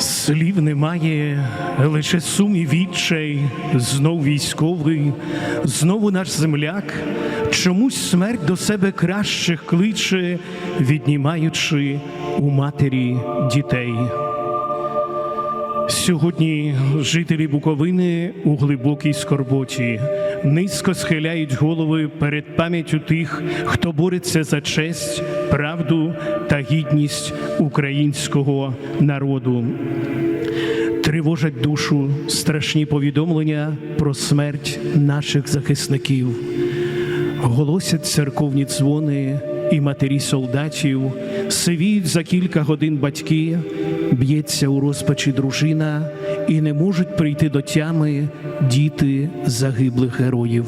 Слів немає, лише сум і відчай, знов військовий, знову наш земляк, чомусь смерть до себе кращих кличе, віднімаючи у матері дітей. Сьогодні жителі Буковини у глибокій скорботі низько схиляють голови перед пам'яттю тих, хто бореться за честь, правду та гідність українського народу. Тривожать душу страшні повідомлення про смерть наших захисників. Голосять церковні дзвони і матері солдатів, сивіють за кілька годин батьки, б'ється у розпачі дружина, і не можуть прийти до тями діти загиблих героїв.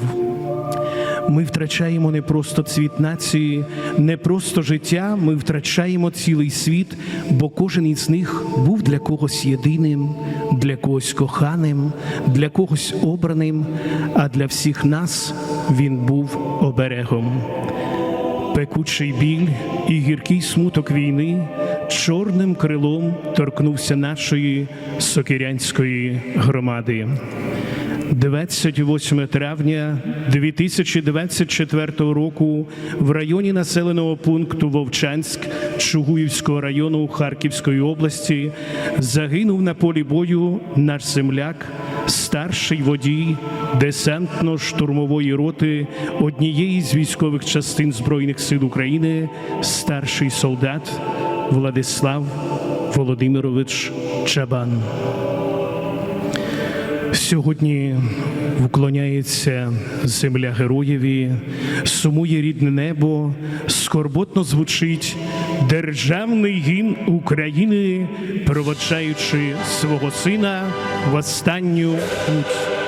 Ми втрачаємо не просто цвіт нації, не просто життя, ми втрачаємо цілий світ, бо кожен із них був для когось єдиним, для когось коханим, для когось обраним, а для всіх нас він був оберегом. Пекучий біль і гіркий смуток війни чорним крилом торкнувся нашої сокирянської громади. 28 травня 2024 року в районі населеного пункту Вовчанськ Чугуївського району Харківської області загинув на полі бою наш земляк, старший водій десантно-штурмової роти однієї з військових частин Збройних сил України, старший солдат Владислав Володимирович Чабан. Сьогодні вклоняється земля героєві, сумує рідне небо, скорботно звучить державний гімн України, проводжаючи свого сина в останню путь.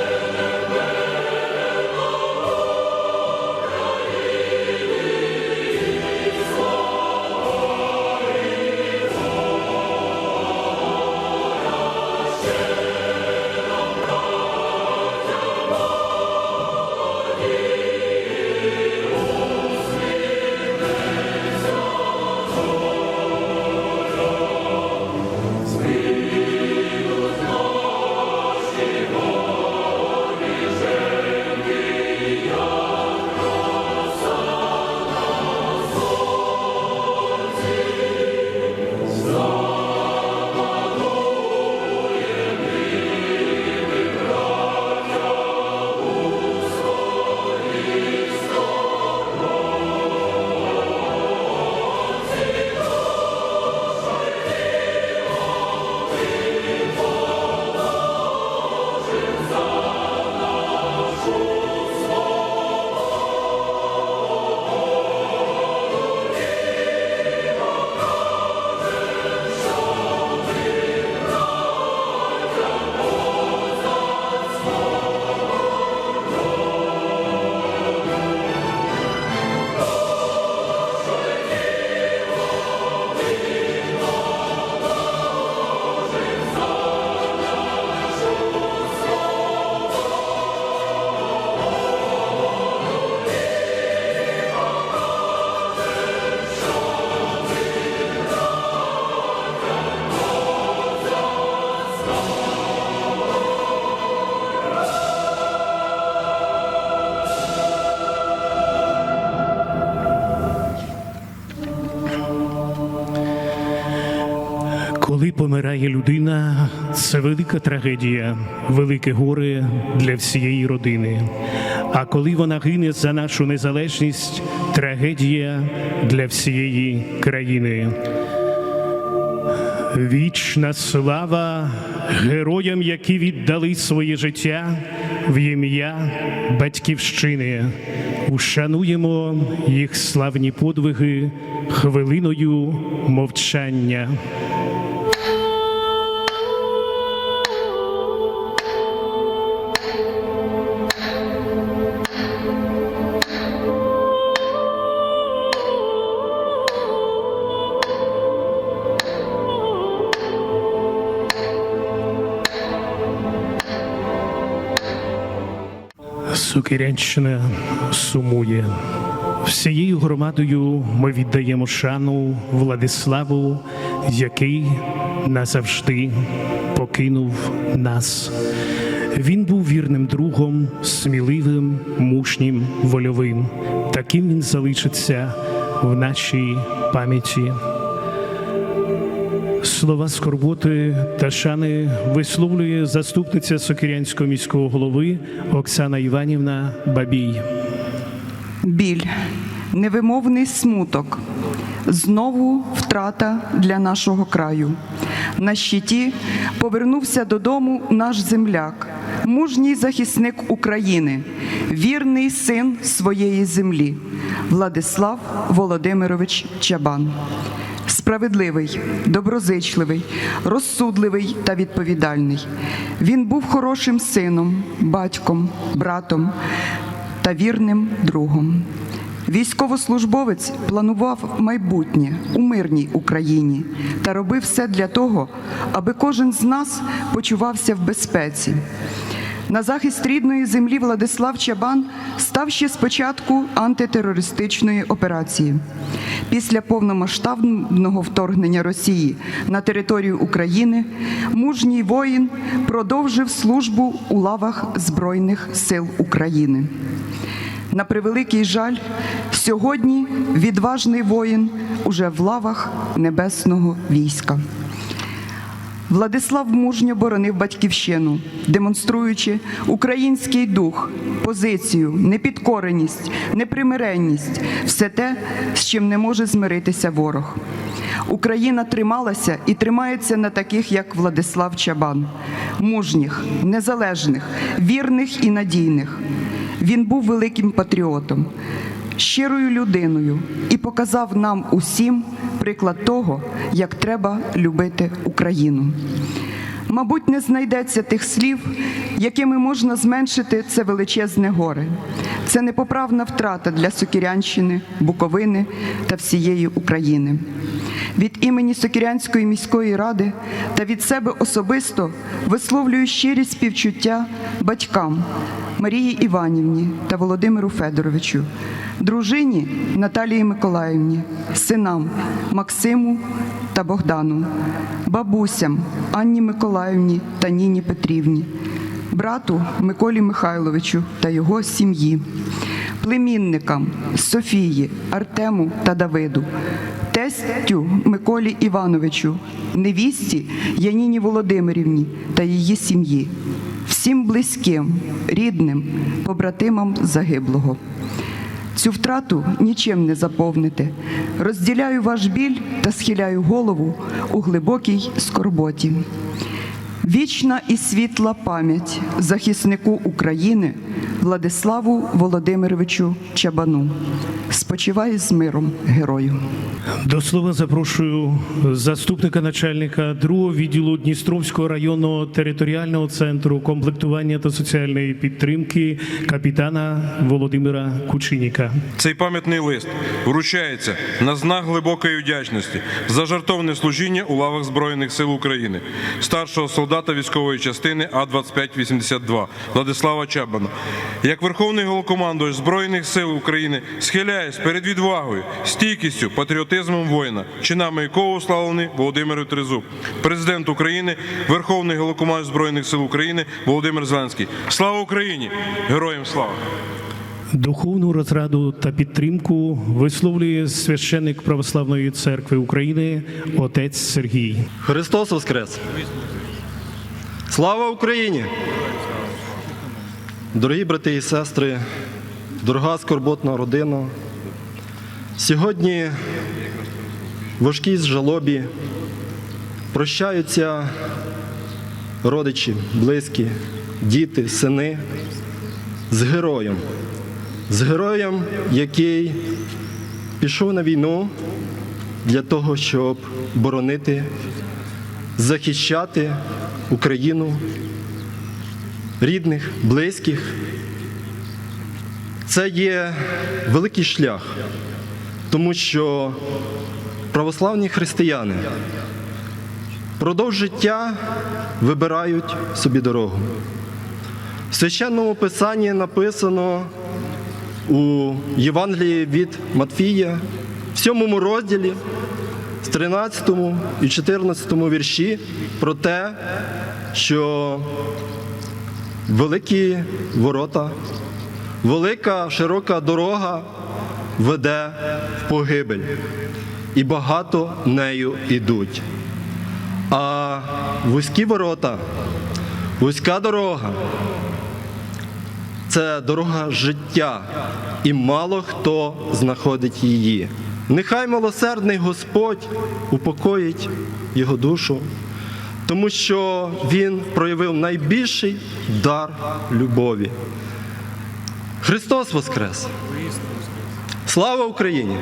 Коли помирає людина, це велика трагедія, велике горе для всієї родини. А коли вона гине за нашу незалежність, трагедія для всієї країни. Вічна слава героям, які віддали своє життя в ім'я Батьківщини. Ушануємо їх славні подвиги хвилиною мовчання. Сокирянщина сумує. Всією громадою ми віддаємо шану Владиславу, який назавжди покинув нас. Він був вірним другом, сміливим, мужнім, вольовим. Таким він залишиться в нашій пам'яті. Слова скорботи та шани висловлює заступниця Сокирянського міського голови Оксана Іванівна Бабій. Біль, невимовний смуток, знову втрата для нашого краю. На щиті повернувся додому наш земляк, мужній захисник України, вірний син своєї землі, Владислав Володимирович Чабан. Справедливий, доброзичливий, розсудливий та відповідальний. Він був хорошим сином, батьком, братом та вірним другом. Військовослужбовець планував майбутнє у мирній Україні та робив все для того, аби кожен з нас почувався в безпеці. На захист рідної землі Владислав Чабан став ще з початку антитерористичної операції. Після повномасштабного вторгнення Росії на територію України мужній воїн продовжив службу у лавах Збройних сил України. На превеликий жаль, сьогодні відважний воїн уже в лавах небесного війська. Владислав мужньо боронив батьківщину, демонструючи український дух, позицію, непідкореність, непримиренність все те, з чим не може змиритися ворог. Україна трималася і тримається на таких, як Владислав Чабан, мужніх, незалежних, вірних і надійних. Він був великим патріотом, щирою людиною і показав нам усім приклад того, як треба любити Україну. Мабуть, не знайдеться тих слів, якими можна зменшити це величезне горе. Це непоправна втрата для Сокірянщини, Буковини та всієї України. Від імені Сокірянської міської ради та від себе особисто висловлюю щирі співчуття батькам Марії Іванівні та Володимиру Федоровичу, дружині Наталії Миколаївні, синам Максиму та Богдану, бабусям Анні Миколаївні та Ніні Петрівні, брату Миколі Михайловичу та його сім'ї, племінникам Софії, Артему та Давиду, тестю Миколі Івановичу, невісті Яніні Володимирівні та її сім'ї, всім близьким, рідним, побратимам загиблого. Цю втрату нічим не заповнити. Розділяю ваш біль та схиляю голову у глибокій скорботі. Вічна і світла пам'ять захиснику України Владиславу Володимировичу Чабану. Спочиває з миром герою. До слова запрошую заступника начальника другого відділу Дністровського районного територіального центру комплектування та соціальної підтримки капітана Володимира Кучиніка. Цей пам'ятний лист вручається на знак глибокої вдячності за жартовне служіння у лавах Збройних сил України, старшого солдата військової частини А-2582 Владислава Чабана. Як Верховний Голокомандувач Збройних сил України схиляюсь перед відвагою, стійкістю, патріотизмом воїна, чинами якого уславлений Володимир Трезуб, президент України, Верховний Голокомандувач Збройних сил України Володимир Зеленський. Слава Україні! Героям слава! Духовну розраду та підтримку висловлює священник Православної церкви України отець Сергій. Христос Воскрес! Слава Україні! Дорогі брати і сестри, дорога скорботна родина, сьогодні важкій жалобі прощаються родичі, близькі, діти, сини з героєм, з героєм, який пішов на війну для того, щоб боронити захищати Україну, рідних, близьких. Це є великий шлях, тому що православні християни впродовж життя вибирають собі дорогу. В священному писанні написано у Євангелії від Матфія, в сьомому розділі, в 13 і 14 вірші про те, що великі ворота, велика широка дорога веде в погибель, і багато нею ідуть. А вузькі ворота, вузька дорога це дорога життя, і мало хто знаходить її. Нехай милосердний Господь упокоїть його душу, тому що Він проявив найбільший дар любові. Христос Воскрес! Слава Україні!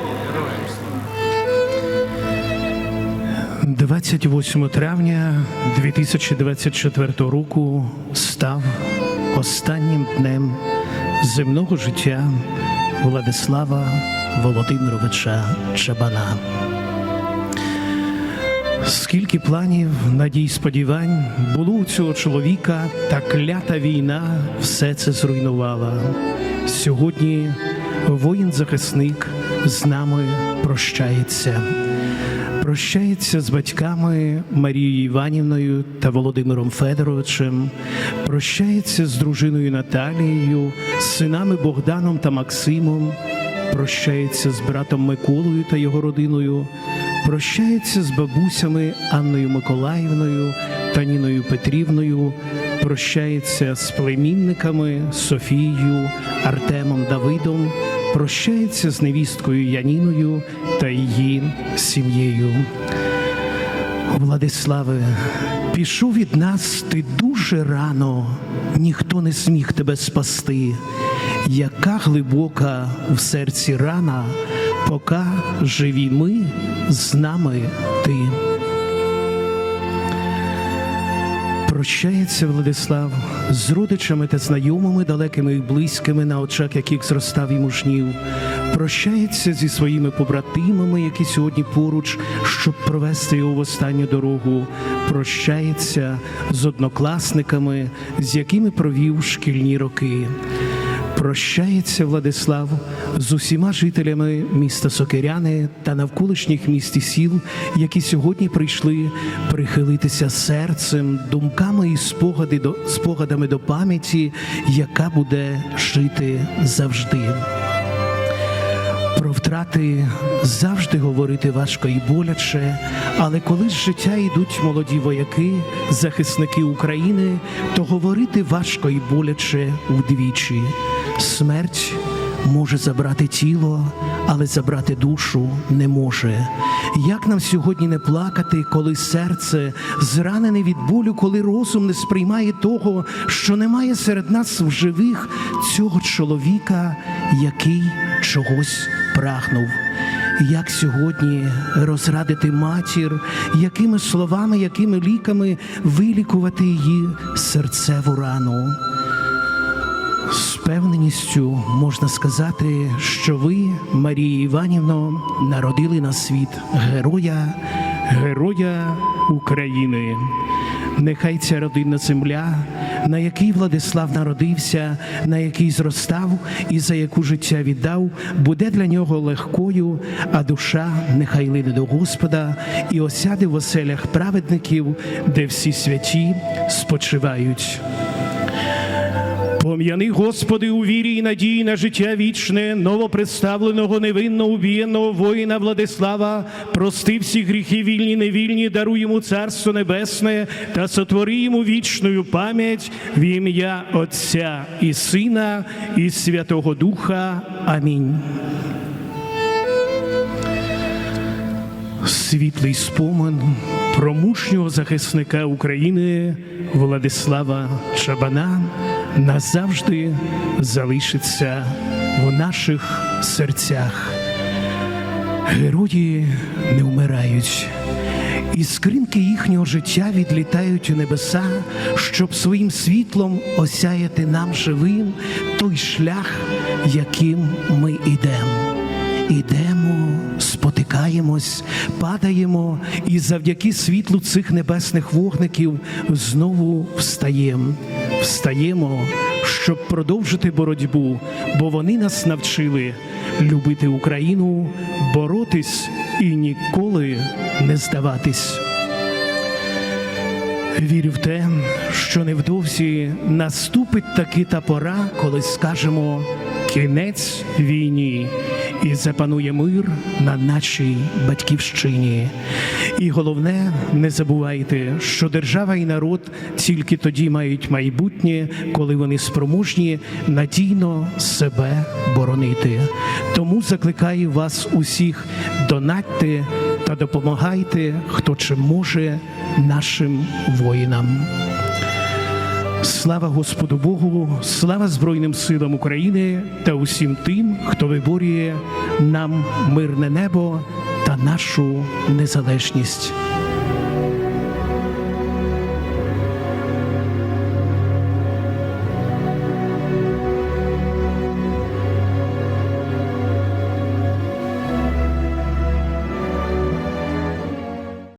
28 травня 2024 року став останнім днем земного життя Владислава Володимировича Чабана. Скільки планів, надій, сподівань було у цього чоловіка, та клята війна все це зруйнувала. Сьогодні воїн-захисник з нами прощається. Прощається з батьками Марією Іванівною та Володимиром Федоровичем, прощається з дружиною Наталією, синами Богданом та Максимом, прощається з братом Миколою та його родиною, прощається з бабусями Анною Миколаївною та Ніною Петрівною, прощається з племінниками Софією, Артемом Давидом прощається з невісткою Яніною та її сім'єю. Владиславе, пішов від нас ти дуже рано, ніхто не зміг тебе спасти. Яка глибока в серці рана, поки живі ми, з нами ти. Прощається Владислав з родичами та знайомими, далекими і близькими, на очах яких зростав і мужнів. Прощається зі своїми побратимами, які сьогодні поруч, щоб провести його в останню дорогу. Прощається з однокласниками, з якими провів шкільні роки. Прощається Владислав з усіма жителями міста Сокиряни та навколишніх міст і сіл, які сьогодні прийшли прихилитися серцем, думками і спогади до, спогадами до пам'яті, яка буде жити завжди. Про втрати завжди говорити важко і боляче, але коли з життя йдуть молоді вояки, захисники України, то говорити важко і боляче вдвічі. Смерть може забрати тіло, але забрати душу не може. Як нам сьогодні не плакати, коли серце зранене від болю, коли розум не сприймає того, що немає серед нас в живих цього чоловіка, який чогось прагнув. Як сьогодні розрадити матір, якими словами, якими ліками вилікувати її серцеву рану? З певненістю можна сказати, що ви, Марія Іванівно, народили на світ героя, героя України. Нехай ця родинна земля, на якій Владислав народився, на якій зростав і за яку життя віддав, буде для нього легкою, а душа нехай лине до Господа і осяде в оселях праведників, де всі святі спочивають. Пом'яни, Господи, у вірі і надії на життя вічне, новопредставленого невинно убієнного воїна Владислава, прости всі гріхи вільні, невільні, даруй йому Царство Небесне та сотвори йому вічною пам'ять в ім'я Отця і Сина, і Святого Духа. Амінь. Світлий спомин про мужнього захисника України Владислава Чабана назавжди залишиться в наших серцях. Герої не вмирають. І скринки їхнього життя відлітають у небеса, щоб своїм світлом осяяти нам живим той шлях, яким ми ідемо. Ідемо, спотикаємось, падаємо, і завдяки світлу цих небесних вогників знову встаємо. Встаємо, щоб продовжити боротьбу, бо вони нас навчили любити Україну, боротись і ніколи не здаватись. Вірю в те, що невдовзі наступить таки та пора, коли скажемо кінець війні і запанує мир на нашій батьківщині. І головне, не забувайте, що держава і народ тільки тоді мають майбутнє, коли вони спроможні надійно себе боронити. Тому закликаю вас усіх донатьте та допомагайте, хто чим може нашим воїнам. Слава Господу Богу, слава Збройним силам України та усім тим, хто виборює нам мирне небо та нашу незалежність.